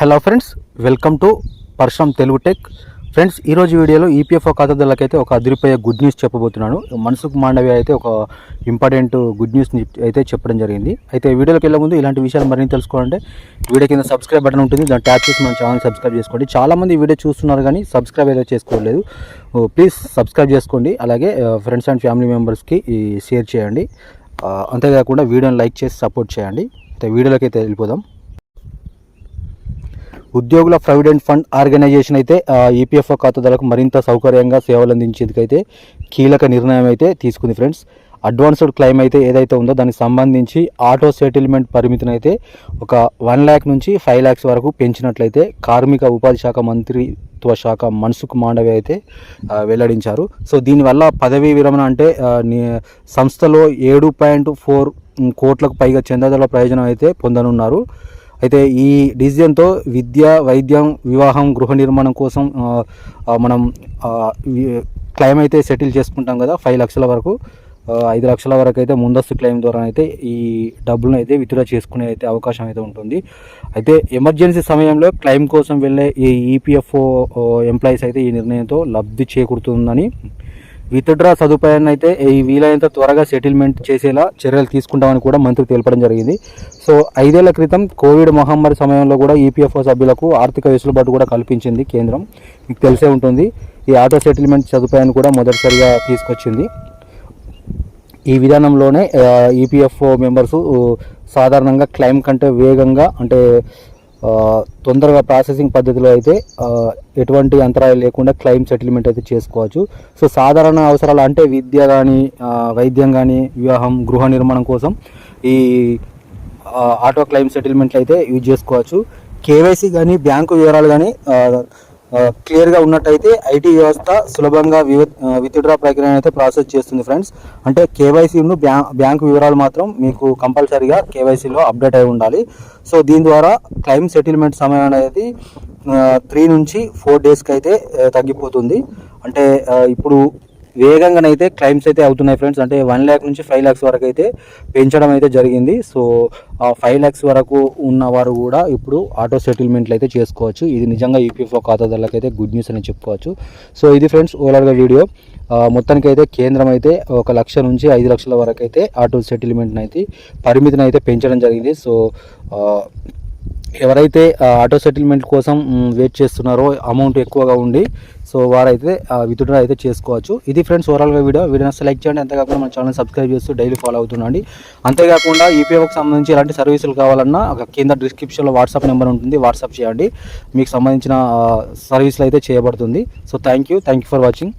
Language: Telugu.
Hello friends welcome to Parashuram Telugu tech. Friends ఈరోజు వీడియోలో ఈపీఎఫ్ఓ ఈపీఎఫ్ఓ ఖాతాదారులకైతే ఒక అదిరిపోయే గుడ్ న్యూస్ చెప్పబోతున్నాను. మనసుకు మాండవి అయితే ఒక ఇంపార్టెంట్ గుడ్ న్యూస్ అయితే చెప్పడం జరిగింది. అయితే వీడియోలోకి వెళ్ళే ముందు ఇలాంటి విషయాలు మరిన్ని తెలుసుకోవాలంటే వీడియో కింద సబ్స్క్రైబ్ బటన్ ఉంటుంది. దాన్ని ట్యాప్ చేసి మన ఛానల్ సబ్స్క్రైబ్ చేసుకోండి. చాలామంది వీడియో చూస్తున్నారు కానీ సబ్స్క్రైబ్ అయితే చేసుకోలేదు. ప్లీజ్ సబ్స్క్రైబ్ చేసుకోండి. అలాగే ఫ్రెండ్స్ అండ్ ఫ్యామిలీ మెంబర్స్కి షేర్ చేయండి. అంతేకాకుండా వీడియోని లైక్ చేసి సపోర్ట్ చేయండి. అయితే వీడియోలోకి అయితే వెళ్ళిపోదాం. ఉద్యోగుల ప్రావిడెంట్ ఫండ్ ఆర్గనైజేషన్ అయితే ఈపీఎఫ్ఓ ఖాతాదారులకు మరింత సౌకర్యంగా సేవలు అందించేందుకైతే కీలక నిర్ణయం అయితే తీసుకుంది ఫ్రెండ్స్. అడ్వాన్స్డ్ క్లెయిమ్ అయితే ఏదైతే ఉందో దానికి సంబంధించి ఆటో సెటిల్మెంట్ పరిమితిని అయితే ఒక వన్ ల్యాక్ నుంచి ఫైవ్ ల్యాక్స్ వరకు పెంచినట్లయితే కార్మిక ఉపాధి శాఖ మంత్రిత్వ శాఖ మన్సుఖ్ మాండవి అయితే వెల్లడించారు. సో దీనివల్ల పదవీ విరమణ అంటే సంస్థలో ఏడు పాయింట్ ఫోర్ కోట్లకు పైగా చందాదారుల ప్రయోజనం అయితే పొందనున్నారు. అయితే ఈ డిసిజన్తో విద్య వైద్యం వివాహం గృహ నిర్మాణం కోసం మనం క్లెయిమ్ అయితే సెటిల్ చేసుకుంటాం కదా ఫైవ్ లక్షల వరకు. ఐదు లక్షల వరకు అయితే ముందస్తు క్లెయిమ్ ద్వారా అయితే ఈ డబ్బులను అయితే విత్డ్రా చేసుకునే అయితే అవకాశం అయితే ఉంటుంది. అయితే ఎమర్జెన్సీ సమయంలో క్లెయిమ్ కోసం వెళ్ళే ఈ ఈపీఎఫ్ఓ ఎంప్లాయీస్ అయితే ఈ నిర్ణయంతో లబ్ధి చేకూరుతుందని విత్డ్రా సదుపాయాన్ని అయితే ఈ వీలైనంత త్వరగా సెటిల్మెంట్ చేసేలా చర్యలు తీసుకుంటామని కూడా మంత్రి తెలపడం జరిగింది. సో ఐదేళ్ళ క్రితం కోవిడ్ మహమ్మారి సమయంలో కూడా ఈపీఎఫ్ఓ సభ్యులకు ఆర్థిక వెసులుబాటు కూడా కల్పించింది కేంద్రం. మీకు తెలిసే ఉంటుంది ఈ ఆటో సెటిల్మెంట్ సదుపాయాన్ని కూడా మొదటిసారిగా తీసుకొచ్చింది. ఈ విధానంలోనే ఈపీఎఫ్ఓ మెంబర్స్ సాధారణంగా క్లెయిమ్ కంటే వేగంగా అంటే తొందరగా ప్రాసెసింగ్ పద్ధతిలో అయితే ఎటువంటి అంతరాయాలు లేకుండా క్లెయిమ్ సెటిల్మెంట్ అయితే చేసుకోవచ్చు. సో సాధారణ అవసరాలు అంటే విద్య కానీ వైద్యం కానీ వివాహం గృహ నిర్మాణం కోసం ఈ ఆటో క్లెయిమ్ సెటిల్మెంట్లు అయితే యూజ్ చేసుకోవచ్చు. కేవైసీ కానీ బ్యాంకు వివరాలు కానీ క్లియర్గా ఉన్నట్టయితే ఐటీ వ్యవస్థ సులభంగా విత్డ్రా ప్రక్రియను అయితే ప్రాసెస్ చేస్తుంది ఫ్రెండ్స్. అంటే కేవైసీను బ్యా బ్యాంకు వివరాలు మాత్రం మీకు కంపల్సరీగా కేవైసీలో అప్డేట్ అయి ఉండాలి. సో దీని ద్వారా క్లైమ్ సెటిల్మెంట్ సమయం అనేది త్రీ నుంచి ఫోర్ డేస్కి అయితే తగ్గిపోతుంది. అంటే ఇప్పుడు వేగంగానైతే క్లైమ్స్ అయితే అవుతున్నాయి ఫ్రెండ్స్ అంటే వన్ ల్యాక్ నుంచి ఫైవ్ ల్యాక్స్ వరకు అయితే పెంచడం అయితే జరిగింది. సో ఆ ఫైవ్ ల్యాక్స్ వరకు ఉన్నవారు కూడా ఇప్పుడు ఆటో సెటిల్మెంట్లు అయితే చేసుకోవచ్చు. ఇది నిజంగా ఈపీఎఫ్ఓ ఖాతాదారులకు అయితే గుడ్ న్యూస్ అని చెప్పుకోవచ్చు. సో ఇది ఫ్రెండ్స్ ఓవరాల్గా వీడియో మొత్తానికి అయితే కేంద్రం అయితే ఒక లక్ష నుంచి ఐదు లక్షల వరకు అయితే ఆటో సెటిల్మెంట్ని అయితే పరిమితిని అయితే పెంచడం జరిగింది. సో ఎవరైతే ఆటో సెటిల్మెంట్ కోసం వెయిట్ చేస్తున్నారో అమౌంట్ ఎక్కువగా ఉండి సో వారైతే విత్డ్రా అయితే చేసుకోవచ్చు. ఇది ఫ్రెండ్స్ ఓవరాల్గా వీడియో. వీడియో సెలెక్ట్ చేయండి. అంతేకాకుండా మన ఛానల్ సబ్స్క్రైబ్ చేస్తూ డైలీ ఫాలో అవుతుండండి. అంతేకాకుండా ఈపీఎఫ్కి సంబంధించి ఎలాంటి సర్వీసులు కావాలన్నా ఒక కింద డిస్క్రిప్షన్లో వాట్సాప్ నెంబర్ ఉంటుంది. వాట్సాప్ చేయండి. మీకు సంబంధించిన సర్వీసులు అయితే చేయబడుతుంది. So thank you. Thank you for watching.